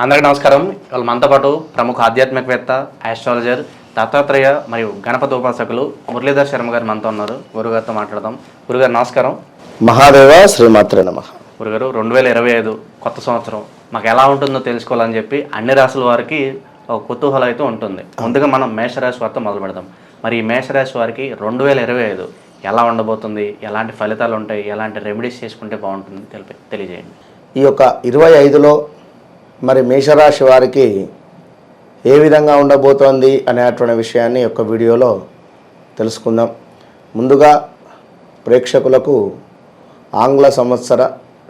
అందరికీ నమస్కారం. ఇవాళ మనతో పాటు ప్రముఖ ఆధ్యాత్మికవేత్త ఆస్ట్రాలజర్ దత్తాత్రేయ మరియు గణపతి ఉపాసకులు మురళీధర్ శర్మ గారు మనతో ఉన్నారు. గురుగారితో మాట్లాడదాం. గురుగారు నమస్కారం. మహాదేవ శ్రీమాత్రే నమ. గురుగారు రెండు వేల ఇరవై ఐదు కొత్త సంవత్సరం. మాకు ఎలా ఉంటుందో తెలుసుకోవాలని చెప్పి అన్ని రాసుల వారికి ఒక కుతూహలం అయితే ఉంటుంది. ముందుగా మనం మేషరాశి వారితో మొదలు పెడదాం. మరి ఈ మేషరాశి వారికి రెండు వేల ఇరవై ఐదు ఎలా ఉండబోతుంది? ఎలాంటి ఫలితాలు ఉంటాయి? ఎలాంటి రెమెడీస్ చేసుకుంటే బాగుంటుంది తెలిపి తెలియజేయండి. ఈ యొక్క ఇరవై ఐదులో మరి మేషరాశి వారికి ఏ విధంగా ఉండబోతోంది అనేటువంటి విషయాన్ని ఒక యొక్క వీడియోలో తెలుసుకుందాం. ముందుగా ప్రేక్షకులకు ఆంగ్ల సంవత్సర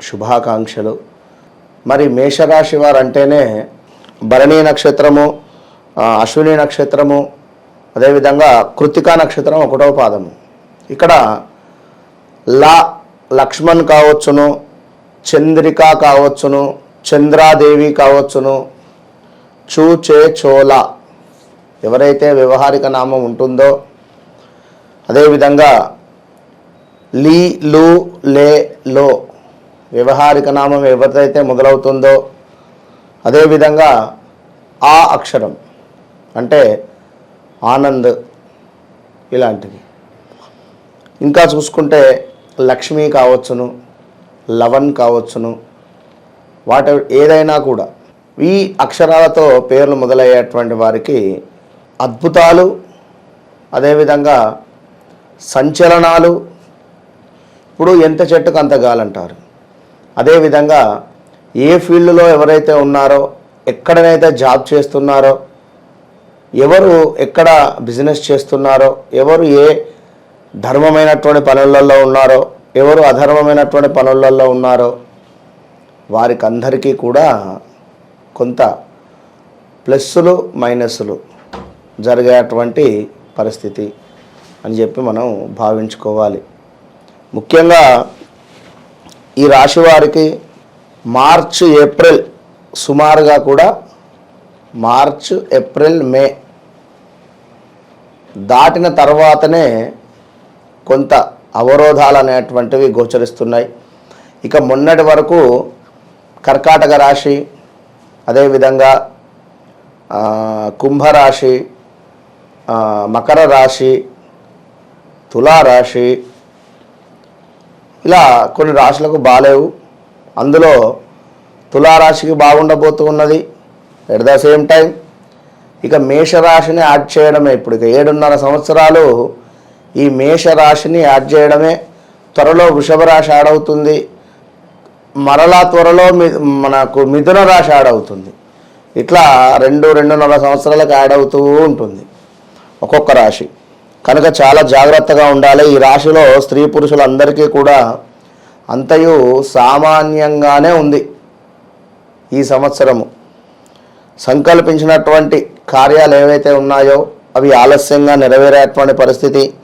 శుభాకాంక్షలు. మరి మేషరాశి వారు అంటేనే భరణీ నక్షత్రము అశ్విని నక్షత్రము అదేవిధంగా కృతికా నక్షత్రం ఒకటవ పాదము. ఇక్కడ లా లక్ష్మణ్ కావచ్చును చంద్రిక కావచ్చును చంద్రాదేవి కావచ్చును. చూచే చోళ. ఎవరైతే వ్యవహారిక నామం ఉంటుందో అదేవిధంగా లీ లు లే లో వ్యవహారిక నామం ఎవరిదైతే మొదలవుతుందో అదేవిధంగా ఆ అక్షరం అంటే ఆనంద్ ఇలాంటివి ఇంకా చూసుకుంటే లక్ష్మి కావచ్చును లవన్ కావచ్చును వాటి ఏదైనా కూడా. ఈ అక్షరాలతో పేర్లు మొదలయ్యేటువంటి వారికి అద్భుతాలు అదేవిధంగా సంచలనాలు. ఇప్పుడు ఎంత చెట్టుకు అంత గాలంటారు. అదేవిధంగా ఏ ఫీల్డ్లో ఎవరైతే ఉన్నారో ఎక్కడనైతే జాబ్ చేస్తున్నారో ఎవరు ఎక్కడ బిజినెస్ చేస్తున్నారో ఎవరు ఏ ధర్మమైనటువంటి పనులలో ఉన్నారో ఎవరు అధర్మమైనటువంటి పనులలో ఉన్నారో వారికి అందరికీ కూడా కొంత ప్లస్సులు మైనస్లు జరిగేటువంటి పరిస్థితి అని చెప్పి మనం భావించుకోవాలి. ముఖ్యంగా ఈ రాశి వారికి మార్చ్ ఏప్రిల్ సుమారుగా కూడా మార్చ్ ఏప్రిల్ మే దాటిన తర్వాతనే కొంత అవరోధాలు అనేటువంటివి గోచరిస్తున్నాయి. ఇక మొన్నటి వరకు కర్కాటక రాశి అదేవిధంగా కుంభరాశి మకర రాశి తులారాశి ఇలా కొన్ని రాశులకు బాలేవు. అందులో తులారాశికి బాగుండబోతూ ఉన్నది ఎట్ ద సేమ్ టైం. ఇక మేషరాశిని యాడ్ చేయడమే ఇప్పుడు ఇక ఏడున్నర సంవత్సరాలు ఈ మేషరాశిని యాడ్ చేయడమే. త్వరలో వృషభ రాశి యాడ్ అవుతుంది. మరలా త్వరలో మి మనకు మిథున రాశి యాడ్ అవుతుంది. ఇట్లా రెండు రెండున్నర సంవత్సరాలకు యాడ్ అవుతూ ఉంటుంది ఒక్కొక్క రాశి. కనుక చాలా జాగ్రత్తగా ఉండాలి. ఈ రాశిలో స్త్రీ పురుషులందరికీ కూడా అంతయు సామాన్యంగానే ఉంది ఈ సంవత్సరము. సంకల్పించినటువంటి కార్యాలు ఏవైతే ఉన్నాయో అవి ఆలస్యంగా నెరవేరేటువంటి పరిస్థితి.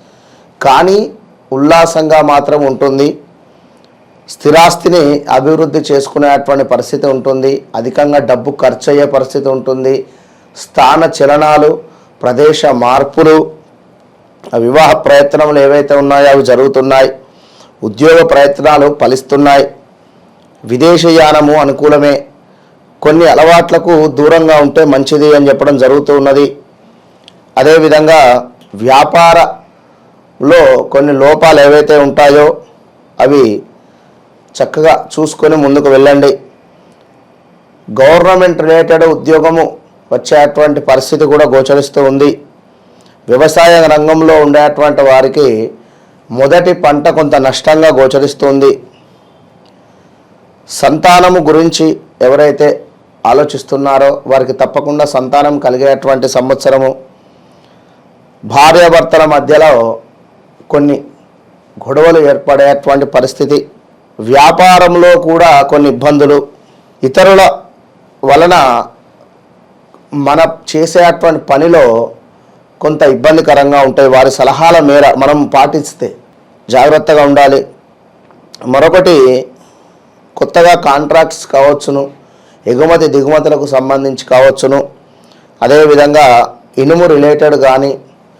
కానీ ఉల్లాసంగా మాత్రం ఉంటుంది. స్థిరాస్తిని అభివృద్ధి చేసుకునేటువంటి పరిస్థితి ఉంటుంది. అధికంగా డబ్బు ఖర్చు అయ్యే పరిస్థితి ఉంటుంది. స్థాన చలనాలు ప్రదేశ మార్పులు వివాహ ప్రయత్నములు ఏవైతే ఉన్నాయో అవి జరుగుతున్నాయి. ఉద్యోగ ప్రయత్నాలు ఫలిస్తున్నాయి. విదేశయానము అనుకూలమే. కొన్ని అలవాట్లకు దూరంగా ఉంటే మంచిది అని చెప్పడం జరుగుతూ ఉన్నది. అదేవిధంగా వ్యాపారలో కొన్ని లోపాలు ఏవైతే ఉంటాయో అవి చక్కగా చూసుకొని ముందుకు వెళ్ళండి. గవర్నమెంట్ రిలేటెడ్ ఉద్యోగము వచ్చేటువంటి పరిస్థితి కూడా గోచరిస్తూ ఉంది. వ్యవసాయ రంగంలో ఉండేటువంటి వారికి మొదటి పంట కొంత నష్టంగా గోచరిస్తుంది సంతానము గురించి ఎవరైతే ఆలోచిస్తున్నారో వారికి తప్పకుండా సంతానం కలిగేటువంటి సంవత్సరము. భార్యాభర్తల మధ్యలో కొన్ని గొడవలు ఏర్పడేటువంటి పరిస్థితి. వ్యాపారంలో కూడా కొన్ని ఇబ్బందులు ఇతరుల వలన మన చేసేటువంటి పనిలో కొంత ఇబ్బందికరంగా ఉంటాయి. వారి సలహాల మేర మనం పాటిస్తే జాగ్రత్తగా ఉండాలి. మరొకటి కొత్తగా కాంట్రాక్ట్స్ కావచ్చును ఎగుమతి దిగుమతులకు సంబంధించి కావచ్చును. అదేవిధంగా ఇనుము రిలేటెడ్ కానీ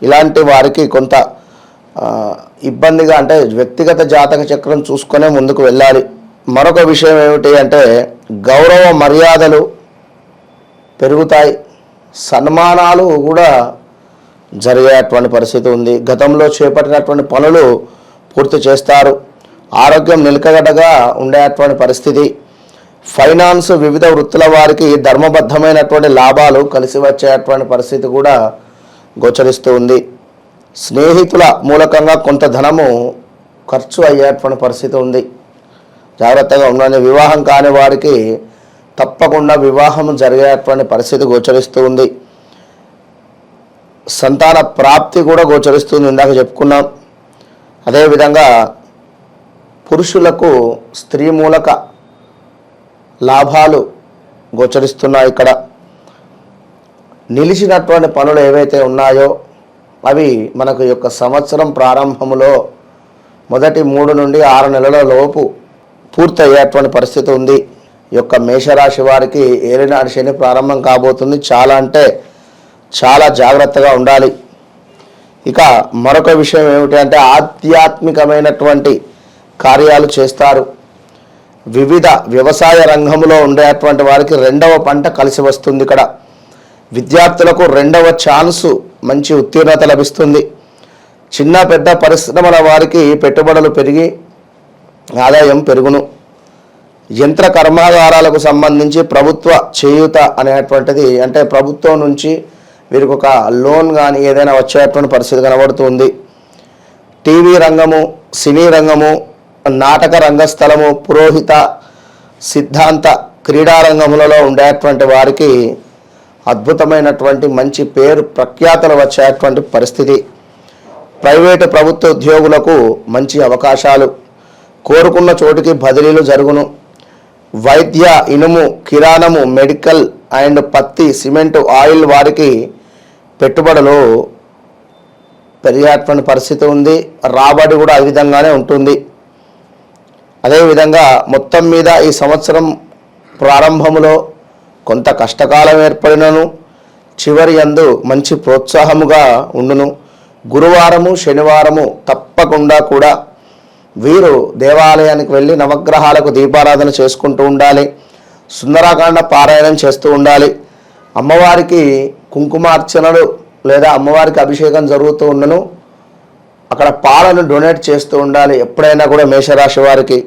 ఇలాంటి వారికి కొంత ఇబ్బందిగా అంటే వ్యక్తిగత జాతక చక్రం చూసుకునే ముందుకు వెళ్ళాలి. మరొక విషయం ఏమిటి అంటే గౌరవ మర్యాదలు పెరుగుతాయి. సన్మానాలు కూడా జరిగేటువంటి పరిస్థితి ఉంది. గతంలో చేపట్టినటువంటి పనులు పూర్తి చేస్తారు. ఆరోగ్యం నిలకడగా ఉండేటువంటి పరిస్థితి. ఫైనాన్స్ వివిధ వృత్తుల వారికి ధర్మబద్ధమైనటువంటి లాభాలు కలిసి వచ్చేటువంటి పరిస్థితి కూడా గోచరిస్తూ ఉంది. స్నేహితుల మూలకంగా కొంత ధనము ఖర్చు అయ్యేటువంటి పరిస్థితి ఉంది. జాగ్రత్తగా ఉండండి. వివాహం కాని వారికి తప్పకుండా వివాహం జరిగేటువంటి పరిస్థితి గోచరిస్తూ ఉంది. సంతాన ప్రాప్తి కూడా గోచరిస్తుంది ఇందాక చెప్పుకున్నాం. అదేవిధంగా పురుషులకు స్త్రీ మూలక లాభాలు గోచరిస్తున్నాయి ఇక్కడ. నిలిచినటువంటి పనులు ఏవైతే ఉన్నాయో అవి మనకు యొక్క సంవత్సరం ప్రారంభంలో మొదటి మూడు నుండి ఆరు నెలల లోపు పూర్తయ్యేటువంటి పరిస్థితి ఉంది. యొక్క మేషరాశి వారికి ఏలినాడు శని ప్రారంభం కాబోతుంది. చాలా అంటే చాలా జాగ్రత్తగా ఉండాలి. ఇక మరొక విషయం ఏమిటి అంటే ఆధ్యాత్మికమైనటువంటి కార్యాలు చేస్తారు. వివిధ వ్యవసాయ రంగంలో ఉండేటువంటి వారికి రెండవ పంట కలిసి వస్తుంది ఇక్కడ. విద్యార్థులకు రెండవ ఛాన్సు మంచి ఉత్తీర్ణత లభిస్తుంది. చిన్న పెద్ద పరిశ్రమల వారికి పెట్టుబడులు పెరిగి ఆదాయం పెరుగును. యంత్ర కర్మాగారాలకు సంబంధించి ప్రభుత్వ చేయూత అనేటువంటిది అంటే ప్రభుత్వం నుంచి వీరికి ఒక లోన్ కానీ ఏదైనా వచ్చేటువంటి పరిస్థితి కనబడుతుంది. టీవీ రంగము సినీ రంగము నాటక రంగస్థలము పురోహిత సిద్ధాంత క్రీడా రంగములలో ఉండేటువంటి వారికి అద్భుతమైనటువంటి మంచి పేరు ప్రఖ్యాతలు వచ్చేటువంటి పరిస్థితి. ప్రైవేటు ప్రభుత్వ ఉద్యోగులకు మంచి అవకాశాలు. కోరుకున్న చోటికి బదిలీలు జరుగును. వైద్య ఇనుము కిరాణము మెడికల్ అండ్ పత్తి సిమెంట్ ఆయిల్ వారికి పెట్టుబడులు పెరిగేటువంటి పరిస్థితి ఉంది. రాబడి కూడా ఆ విధంగానే ఉంటుంది. అదేవిధంగా మొత్తం మీద ఈ సంవత్సరం ప్రారంభంలో కొంత కష్టకాలం ఏర్పడినను చివరి అందు మంచి ప్రోత్సాహముగా ఉండును. గురువారము శనివారము తప్పకుండా కూడా వీరు దేవాలయానికి వెళ్ళి నవగ్రహాలకు దీపారాధన చేసుకుంటూ ఉండాలి. సుందరాకాండ పారాయణం చేస్తూ ఉండాలి. అమ్మవారికి కుంకుమార్చనలు లేదా అమ్మవారికి అభిషేకం జరుగుతూ ఉండను. అక్కడ పాలను డొనేట్ చేస్తూ ఉండాలి. ఎప్పుడైనా కూడా మేషరాశి వారికి.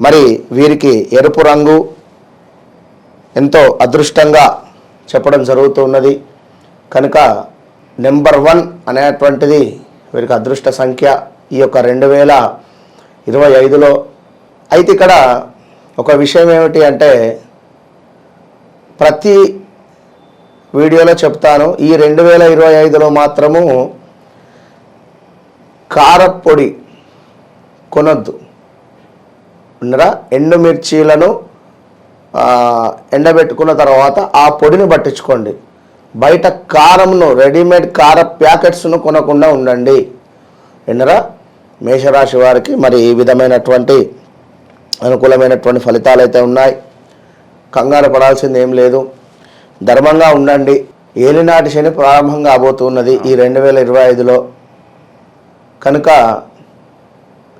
మరి వీరికి ఎరుపు రంగు ఎంతో అదృష్టంగా చెప్పడం జరుగుతూ ఉన్నది కనుక నెంబర్ వన్ అనేటువంటిది వీరికి అదృష్ట సంఖ్య ఈ యొక్క రెండు వేల ఇరవై ఐదులో. అయితే ఇక్కడ ఒక విషయం ఏమిటి అంటే ప్రతి వీడియోలో చెప్తాను ఈ రెండు వేల ఇరవై ఐదులో మాత్రము కారపొడి కొనొద్దు. ఉండరా ఎండుమిర్చీలను ఎండబెట్టుకున్న తర్వాత ఆ పొడిని పట్టించుకోండి. బయట కారంను రెడీమేడ్ కార ప్యాకెట్స్ను కొనకుండా ఉండండి. ఎన్నరా మేషరాశి వారికి మరి ఈ విధమైనటువంటి అనుకూలమైనటువంటి ఫలితాలు అయితే ఉన్నాయి. కంగారు పడాల్సింది ఏం లేదు. ధర్మంగా ఉండండి. ఏలినాటి శని ప్రారంభం కాబోతున్నది ఈ రెండు వేల ఇరవై ఐదులో. కనుక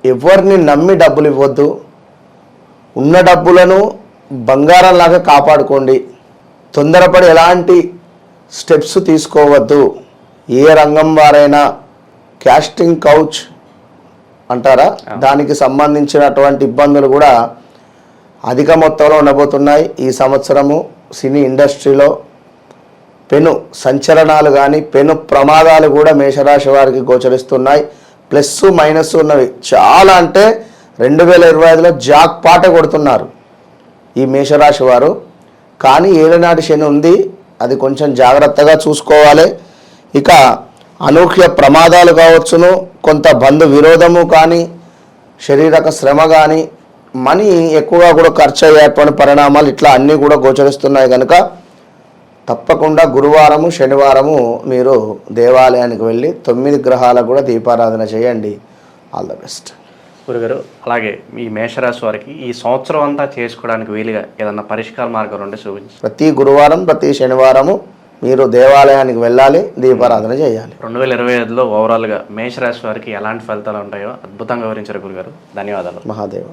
ఎవరిని నమ్మి డబ్బులు ఇవ్వద్దు. ఉన్న డబ్బులను బంగారంలాగా కాపాడుకోండి. తొందరపడి ఎలాంటి స్టెప్స్ తీసుకోవద్దు. ఏ రంగం వారైనా క్యాస్టింగ్ కౌచ్ అంటారా? దానికి సంబంధించినటువంటి ఇబ్బందులు కూడా అధిక మొత్తంలో ఉండబోతున్నాయి. ఈ సంవత్సరము సినీ ఇండస్ట్రీలో పెను సంచలనాలు కానీ పెను ప్రమాదాలు కూడా మేషరాశి వారికి గోచరిస్తున్నాయి. ప్లస్ మైనస్ ఉన్నవి. చాలా అంటే రెండు వేల ఇరవై ఐదులో జాక్ పాట కొడుతున్నారు. ఈ మేషరాశి వారు. కానీ ఏడనాటి శని ఉంది. అది కొంచెం జాగ్రత్తగా చూసుకోవాలి. ఇక అనూహ్య ప్రమాదాలు కావచ్చును. కొంత బంధు విరోధము కానీ శరీరక శ్రమ కానీ మనీ ఎక్కువగా కూడా ఖర్చు అయ్యేటువంటి పరిణామాలు ఇట్లా అన్నీ కూడా గోచరిస్తున్నాయి కనుక తప్పకుండా గురువారము శనివారము మీరు దేవాలయానికి వెళ్ళి తొమ్మిది గ్రహాలకు కూడా దీపారాధన చేయండి. ఆల్ ద బెస్ట్ గురుగారు అలాగే ఈ మేషరాశి వారికి ఈ సంవత్సరం అంతా చేసుకోవడానికి వీలుగా ఏదన్నా పరిష్కార మార్గం ఉంటే చూపించి. ప్రతి గురువారం ప్రతి శనివారము మీరు దేవాలయానికి వెళ్ళాలి దీపారాధన చేయాలి. రెండు వేల ఇరవై ఐదులో ఓవరాల్గా మేషరాశి వారికి ఎలాంటి ఫలితాలు ఉంటాయో అద్భుతంగా వివరించారు గురుగారు. ధన్యవాదాలు. మహాదేవ.